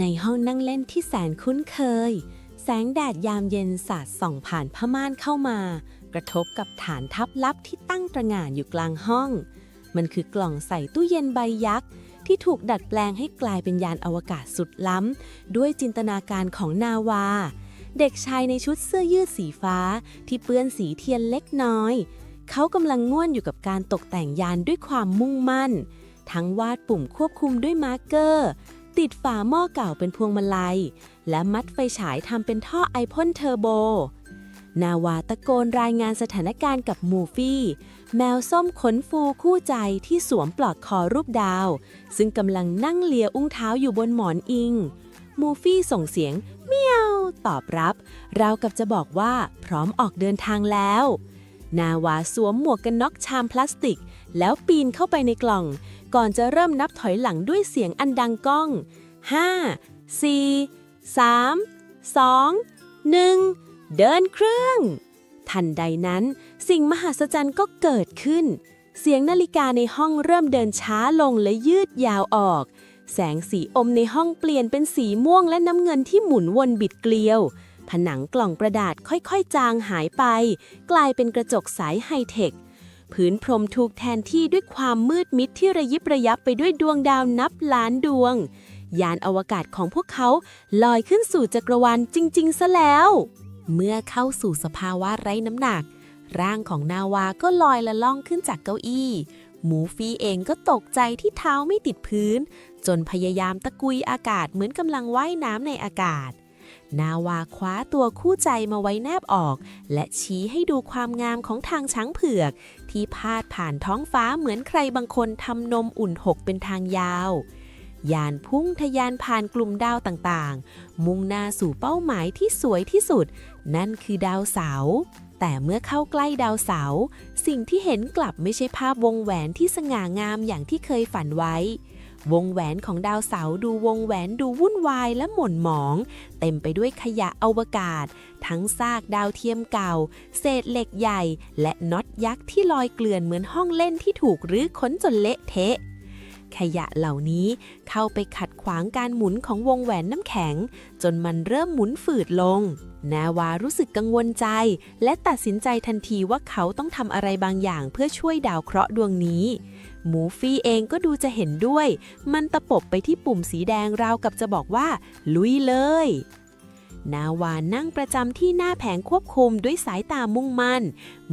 ในห้องนั่งเล่นที่แสนคุ้นเคย แสงแดดยามเย็นสาดส่องผ่านผ้าม่านเข้ามา กระทบกับฐานทับลับที่ตั้งตระหง่านอยู่กลางห้อง มันคือกล่องใส่ตู้เย็นใบยักษ์ ที่ถูกดัดแปลงให้กลายเป็นยานอวกาศสุดล้ำ ด้วยจินตนาการของนาวา เด็กชายในชุดเสื้อยืดสีฟ้า ที่เปื้อนสีเทียนเล็กน้อย เขากำลังง่วนอยู่กับการตกแต่งยานด้วยความมุ่งมั่น ทั้งวาดปุ่มควบคุมด้วยมาร์กเกอร์ ติดฝาหม้อเก่าเป็นพวงมาลัย และมัดไฟฉายทำเป็นท่อไอพ่นเทอร์โบ นาวาตะโกนรายงานสถานการณ์กับมูฟี่ แมวส้มขนฟูคู่ใจที่สวมปลอกคอรูปดาว ซึ่งกำลังนั่งเลียอุ้งเท้าอยู่บนหมอนอิง มูฟี่ส่งเสียงเมียวตอบรับ เรากับจะบอกว่าพร้อมออกเดินทางแล้ว นาวาสวมหมวกกันน็อกชามพลาสติก แล้วปีนเข้าไปในกล่อง ก่อนจะเริ่มนับถอยหลังด้วยเสียงอันดังก้อง 5 4 3 2 1 เดินเครื่อง ทันใดนั้นสิ่งมหัศจรรย์ก็เกิดขึ้น เสียงนาฬิกาในห้องเริ่มเดินช้าลงและยืดยาวออก แสงสีอมในห้องเปลี่ยนเป็นสีม่วงและน้ำเงินที่หมุนวนบิดเกลียว ผนังกล่องกระดาษค่อยๆ จางหายไป กลายเป็นกระจกใสไฮเทค พื้นพรมถูกแทนที่ด้วยความมืดมิดที่ระยิบระยับไปด้วยดวงดาวนับล้านดวง ยานอวกาศของพวกเขาลอยขึ้นสู่จักรวาลจริง ๆ ซะแล้ว เมื่อเข้าสู่สภาวะไร้น้ำหนัก ร่างของนาวาก็ลอยละล่องขึ้นจากเก้าอี้หมูฟีเองก็ตกใจที่เท้าไม่ติดพื้น จนพยายามตะกุยอากาศเหมือนกำลังว่ายน้ำในอากาศ นาวาคว้าตัวคู่ใจมาไว้แนบออก และชี้ให้ดูความงามของทางช้างเผือก ที่พาดผ่านท้องฟ้าเหมือนใครบางคนทำนมอุ่นหกเป็นทางยาวยานพุ่งทะยานผ่านกลุ่มดาวต่างๆ มุ่งหน้าสู่เป้าหมายที่สวยที่สุด นั่นคือดาวเสาร์แต่เมื่อเข้าใกล้ดาวเสาร์สิ่งที่เห็นกลับไม่ใช่ภาพวงแหวนที่สง่างามอย่างที่เคยฝันไว้ วงแหวนของดาวเสาร์ดูวงแหวนดูวุ่นวายและหม่นหมอง เต็มไปด้วยขยะอวกาศ ทั้งซากดาวเทียมเก่า เศษเหล็กใหญ่ และน็อตยักษ์ที่ลอยเกลื่อนเหมือนห้องเล่นที่ถูกรื้อค้นจนเละเทะขยะเหล่านี้เข้าไปขัดขวางการหมุนของวงแหวนน้ำแข็ง จนมันเริ่มหมุนฝืดลง นาวารู้สึกกังวลใจ และตัดสินใจทันทีว่าเขาต้องทำอะไรบางอย่างเพื่อช่วยดาวเคราะห์ดวงนี้หมูฟี่เองก็ดูจะเห็นด้วย มันตะปบไปที่ปุ่มสีแดงราวกับจะบอกว่า ลุยเลย นาวานั่งประจำที่หน้าแผงควบคุมด้วยสายตามุ่งมั่น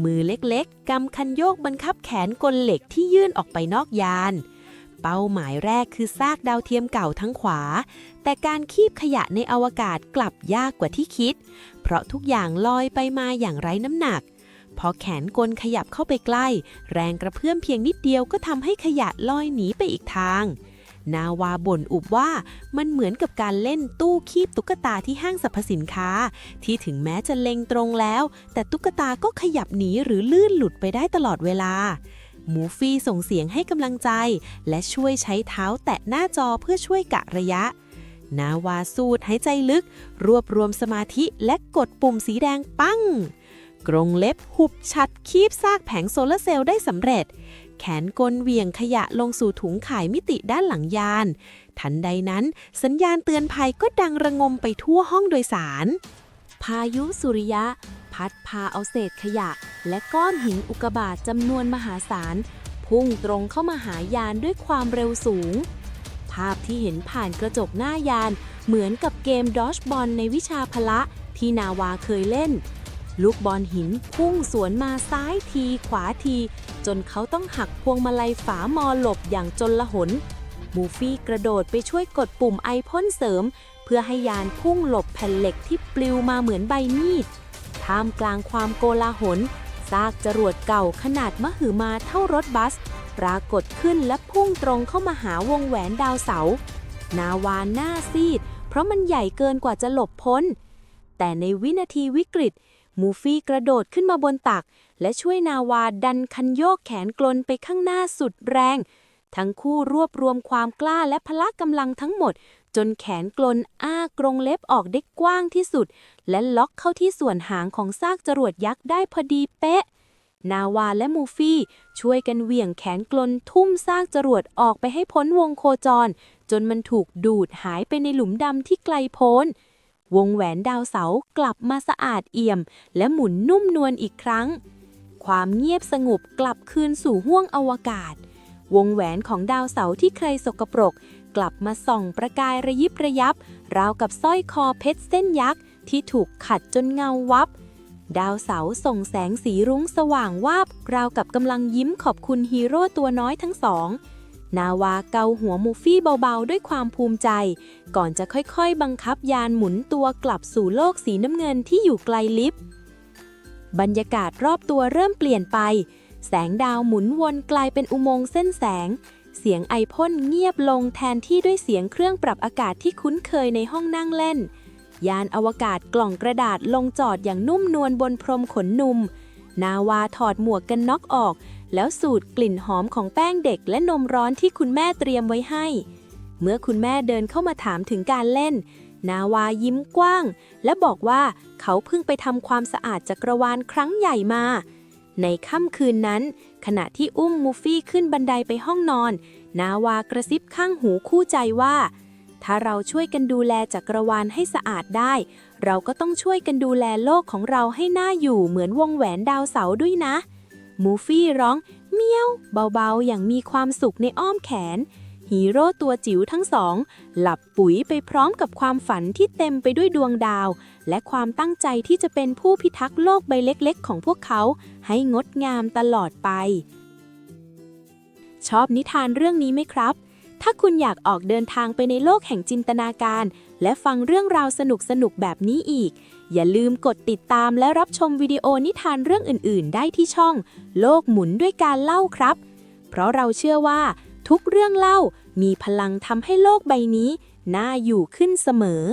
มือเล็กๆกำคันโยกบังคับแขนกลเหล็กที่ยื่นออกไปนอกยาน เป้าหมายแรกคือซากดาวเทียมเก่าทั้งขวา แต่การคีบขยะในอวกาศกลับยากกว่าที่คิด เพราะทุกอย่างลอยไปมาอย่างไร้น้ำหนัก พอแขนกลขยับเข้าไปใกล้ แรงกระเพื่อมเพียงนิดเดียวก็ทำให้ขยะลอยหนีไปอีกทาง นาวาบ่นอุบว่ามันเหมือนกับการเล่นตู้คีบตุ๊กตาที่ห้างสรรพสินค้า ที่ถึงแม้จะเล็งตรงแล้ว แต่ตุ๊กตาก็ขยับหนีหรือลื่นหลุดไปได้ตลอดเวลา มูฟี่ส่งเสียงให้กำลังใจ และช่วยใช้เท้าแตะหน้าจอเพื่อช่วยกะระยะ นาวาสูดหายใจลึก รวบรวมสมาธิและกดปุ่มสีแดงปั้ง กรงเล็บหุบชัดคีบซากแผงโซลาร์เซลล์ได้สำเร็จ แขนกลเวียงขยะลงสู่ถุงขายมิติด้านหลังยาน ทันใดนั้น สัญญาณเตือนภัยก็ดังระงมไปทั่วห้องโดยสาร พายุสุริยะ พัดพาเอาเศษขยะ และก้อนหินอุกบาตจำนวนมหาศาล พุ่งตรงเข้ามาหายานด้วยความเร็วสูง ภาพที่เห็นผ่านกระจกหน้ายาน เหมือนกับเกมดอชบอลในวิชาพละที่นาวาเคยเล่น ลูกบอลหินพุ่งสวนมาซ้ายทีขวาที จนเขาต้องหักพวงมาลัยฝามอหลบอย่างจนละหนมูฟี่กระโดดไปช่วยกดปุ่มไอพ่นเสริม เพื่อให้ยานพุ่งหลบแผ่นเหล็กที่ปลิวมาเหมือนใบมีด ท่ามกลางความโกลาหลซากจรวดเก่าขนาดมหึมาเท่ารถบัส ปรากฏขึ้นและพุ่งตรงเข้ามาหาวงแหวนดาวเสา นาวาหน้าซีด เพราะมันใหญ่เกินกว่าจะหลบพ้น แต่ในวินาทีวิกฤต มูฟี่กระโดดขึ้นมาบนตัก และช่วยนาวาดันคันโยกแขนกลนไปข้างหน้าสุดแรง ทั้งคู่รวบรวมความกล้าและพละกำลังทั้งหมด จนแขนกลนอ้ากรงเล็บออกได้กว้างที่สุด และล็อกเข้าที่ส่วนหางของซากจรวดยักษ์ได้พอดีเป๊ะ นาวาและมูฟี่ช่วยกันเหวี่ยงแขนกลนทุ่มซากจรวดออกไปให้พ้นวงโคจร จนมันถูกดูดหายไปในหลุมดำที่ไกลโพ้น วงแหวนดาวเสากลับมาสะอาดเอี่ยม และหมุนนุ่มนวลอีกครั้ง ความเงียบสงบกลับคืนสู่ห้วงอวกาศวงแหวนของดาวเสาร์ที่เคยสกปรก กลับมาส่องประกายระยิบระยับ ราวกับสร้อยคอเพชรเส้นยักษ์ ที่ถูกขัดจนเงาวับ ดาวเสาส่งแสงสีรุ้งสว่างวาบ ราวกับกำลังยิ้มขอบคุณฮีโร่ตัวน้อยทั้งสอง นาวาเกาหัวมูฟี่เบาๆ ด้วยความภูมิใจ ก่อนจะค่อยๆ บังคับยานหมุนตัวกลับสู่โลกสีน้ำเงินที่อยู่ไกลลิบบรรยากาศรอบตัวเริ่มเปลี่ยนไป แสงดาวหมุนวนกลายเป็นอุโมงค์เส้นแสง เสียงไอพ่นเงียบลงแทนที่ด้วยเสียงเครื่องปรับอากาศที่คุ้นเคยในห้องนั่งเล่น ยานอวกาศกล่องกระดาษลงจอดอย่างนุ่มนวลบนพรมขนนุ่ม นาวาถอดหมวกกันน็อกออก แล้วสูดกลิ่นหอมของแป้งเด็กและนมร้อนที่คุณแม่เตรียมไว้ให้ เมื่อคุณแม่เดินเข้ามาถามถึงการเล่น นาวายิ้มกว้าง และบอกว่าเขาเพิ่งไปทำความสะอาดจักรวาลครั้งใหญ่มา ในค่ำคืนนั้น ขณะที่อุ้มมูฟี่ขึ้นบันไดไปห้องนอน นาวากระซิบข้างหูคู่ใจว่า ถ้าเราช่วยกันดูแลจักรวาลให้สะอาดได้ เราก็ต้องช่วยกันดูแลโลกของเราให้น่าอยู่เหมือนวงแหวนดาวเสาด้วยนะ มูฟี่ร้องเมียว เบาๆ อย่างมีความสุขในอ้อมแขน ฮีโร่ตัวจิ๋วทั้งสอง หลับปุ๋ยไปพร้อมกับความฝันที่เต็มไปด้วยดวงดาว และความตั้งใจที่จะเป็นผู้พิทักษ์โลกใบเล็กๆ ของพวกเขา ให้งดงามตลอดไป ชอบนิทานเรื่องนี้ไหมครับ ถ้าคุณอยากออกเดินทางไปในโลกแห่งจินตนาการ และฟังเรื่องราวสนุกๆแบบนี้อีก อย่าลืมกดติดตามและรับชมวิดีโอนิทานเรื่องอื่น ๆ ได้ที่ช่อง โลกหมุนด้วยการเล่าครับ เพราะเราเชื่อว่า ทุกเรื่องเล่ามีพลังทำให้โลกใบนี้ น่าอยู่ขึ้นเสมอ